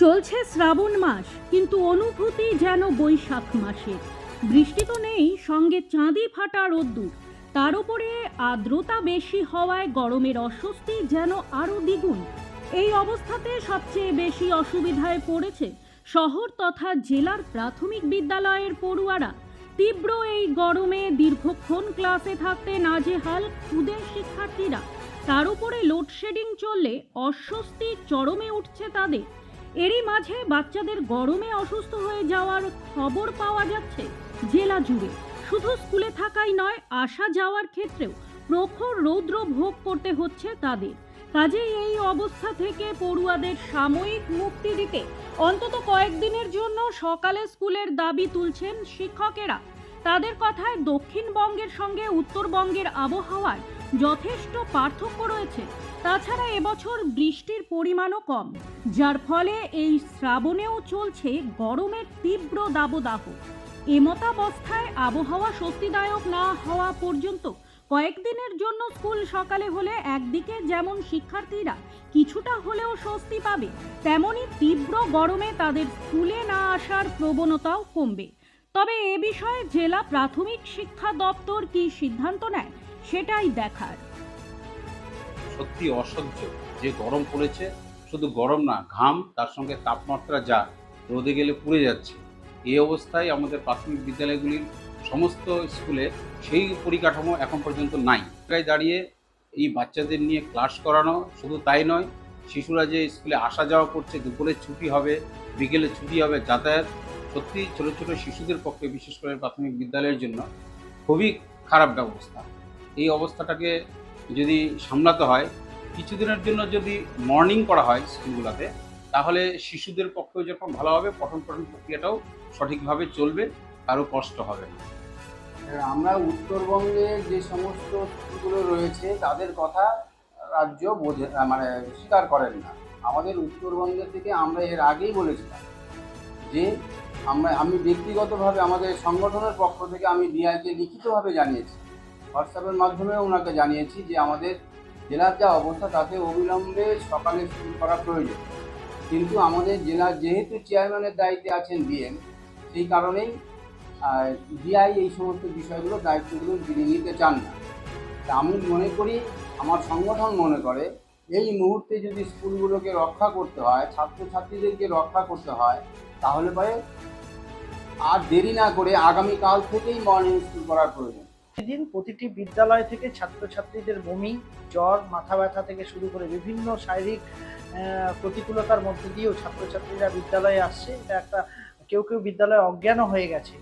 চলছে শ্রাবণ মাস, কিন্তু অনুভূতি যেন বৈশাখ মাসের। বৃষ্টি তো নেই, সঙ্গে চাঁদি ফাটা রোদ্দুর। তার উপরে আর্দ্রতা বেশি হওয়ায় গরমের অস্বস্তি যেন আরও দ্বিগুণ। এই অবস্থাতে সবচেয়ে বেশি অসুবিধায় পড়েছে শহর তথা জেলার প্রাথমিক বিদ্যালয়ের পড়ুয়ারা। তীব্র এই গরমে দীর্ঘক্ষণ ক্লাসে থাকতে নাজেহাল খুদে শিক্ষার্থীরা। তার উপরে লোডশেডিং চললে অস্বস্তি চরমে উঠছে তাদের। এরই মাঝে বাচ্চাদের গরমে অসুস্থ হয়ে যাওয়ার খবর পাওয়া যাচ্ছে জেলা জুড়ে। শুধু স্কুলে থাকাই নয়, আসা যাওয়ার ক্ষেত্রেও প্রখর রৌদ্র ভোগ করতে হচ্ছে তাদের। কাজেই এই অবস্থা থেকে পড়ুয়াদের সাময়িক মুক্তি দিতে অন্তত কয়েকদিনের জন্য সকালে স্কুলের দাবি তুলছেন শিক্ষকেরা। তাদের কথায় দক্ষিণবঙ্গের সঙ্গে উত্তরবঙ্গের আবহাওয়ার যথেষ্ট পার্থক্য রয়েছে। তাছাড়া এবছর বৃষ্টির পরিমাণও কম, যার ফলে এই শ্রাবণেও চলছে গরমের তীব্র দাবদাহ। এমতাবস্থায় আবহাওয়া স্বস্তিদায়ক না হওয়া পর্যন্ত কয়েকদিনের জন্য স্কুল সকালে হলে একদিকে যেমন শিক্ষার্থীরা কিছুটা হলেও স্বস্তি পাবে, তেমনি তীব্র গরমে তাদের স্কুলে না আসার প্রবণতাও কমবে। তবে এ বিষয়ে জেলা প্রাথমিক শিক্ষা দপ্তর কী সিদ্ধান্ত নেয়, সেটাই দেখার। সত্যি অসহ্য। যে গরম পড়েছে, শুধু গরম না, ঘাম, তার সঙ্গে তাপমাত্রা যা, রোদে গেলে পুড়ে যাচ্ছে। এই অবস্থায় আমাদের প্রাথমিক বিদ্যালয়গুলির সমস্ত স্কুলে সেই পরিকাঠামো এখন পর্যন্ত নাই। জায়গায় দাঁড়িয়ে এই বাচ্চাদের নিয়ে ক্লাস করানো শুধু তাই নয়, শিশুরা যে স্কুলে আসা যাওয়া করছে, দুপুরে ছুটি হবে, বিকেলে ছুটি হবে, যাতায়াত, সত্যি ছোট ছোট শিশুদের পক্ষে, বিশেষ করে প্রাথমিক বিদ্যালয়ের জন্য, খুবই খারাপ ব্যবস্থা। এই অবস্থাটাকে যদি সামলাতে হয়, কিছুদিনের জন্য যদি মর্নিং করা হয় স্কুলগুলোতে, তাহলে শিশুদের পক্ষেও যখন ভালো হবে, পঠন পঠন প্রক্রিয়াটাও সঠিকভাবে চলবে, কারও কষ্ট হবে না। আমরা উত্তরবঙ্গে যে সমস্ত স্কুলগুলো রয়েছে, তাদের কথা রাজ্য বোঝে মানে স্বীকার করেন না। আমাদের উত্তরবঙ্গের থেকে আমরা এর আগেই বলেছিলাম যে, আমরা, আমি ব্যক্তিগতভাবে আমাদের সংগঠনের পক্ষ থেকে আমি ডিআইকে লিখিতভাবে জানিয়েছি। হোয়াটসঅ্যাপের মাধ্যমে ওনাকে জানিয়েছি যে আমাদের জেলার যা অবস্থা তাতে অবিলম্বে সকালে শুরু করা প্রয়োজন। কিন্তু আমাদের জেলার যেহেতু চেয়ারম্যানের দায়িত্বে আছেন বিএম, সেই কারণেই ডিআই এই সমস্ত বিষয়গুলো, দায়িত্বগুলো তিনি নিতে চান না। তা আমি মনে করি, আমার সংগঠন মনে করে, এই মুহূর্তে যদি স্কুলগুলোকে রক্ষা করতে হয়, ছাত্রছাত্রীদেরকে রক্ষা করতে হয়, তাহলে পরে আর দেরি না করে আগামীকাল থেকেই মর্নিং স্কুল করার প্রয়োজন। প্রতিদিন প্রতিটি বিদ্যালয় থেকে ছাত্রছাত্রীদের বমি, জ্বর, মাথা ব্যথা থেকে শুরু করে বিভিন্ন শারীরিক প্রতিকূলতার মধ্যে দিয়েও ছাত্রছাত্রীরা বিদ্যালয়ে আসছে। এটা একটা কেউ কেউ বিদ্যালয়ে অজ্ঞানও হয়ে গেছে।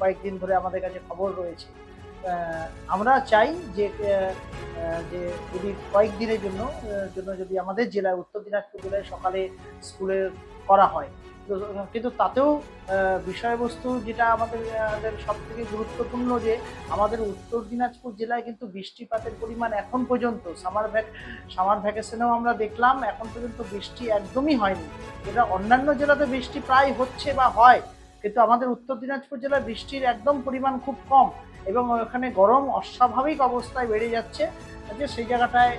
কয়েকদিন ধরে আমাদের কাছে খবর রয়েছে। আমরা চাই যে যে যদি কয়েকদিনের জন্য জন্য যদি আমাদের জেলায়, উত্তর দিনাজপুর জেলায় সকালে স্কুলে করা হয় কিন্তু তাতেও বিষয়বস্তু যেটা আমাদের সব থেকে গুরুত্বপূর্ণ যে আমাদের উত্তর দিনাজপুর জেলায় কিন্তু বৃষ্টিপাতের পরিমাণ এখন পর্যন্ত সামার ভ্যাক সামার ভ্যাকেশনেও আমরা দেখলাম, এখন পর্যন্ত বৃষ্টি একদমই হয়নি। এটা অন্যান্য জেলাতে বৃষ্টি প্রায় হচ্ছে বা হয়, কিন্তু আমাদের উত্তর দিনাজপুর জেলায় বৃষ্টির একদম পরিমাণ খুব কম এবং ওখানে গরম অস্বাভাবিক অবস্থায় বেড়ে যাচ্ছে, যে সেই জায়গাটায়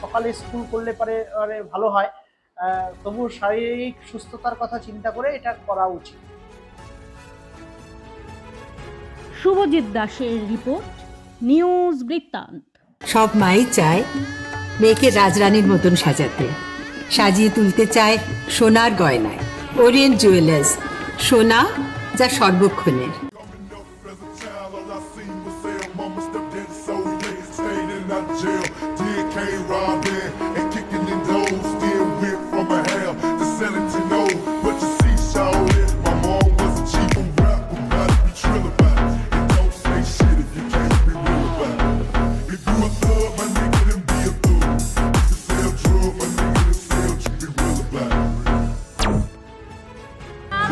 সকালে স্কুল করলে পারে ভালো হয়। তবু শারীরিক সুস্থতার কথা চিন্তা করে এটা করা উচিত। শুভজিৎ দাসের রিপোর্ট নিউজ বৃত্তান্ত। সব মাই চায় মেয়েকে রাজরানীর মতন সাজাতে। সাজিয়ে তুলতে চায় সোনার গয়নায়। ওরিয়েন্ট জুয়েলার্স সোনা যা সর্বক্ষণের।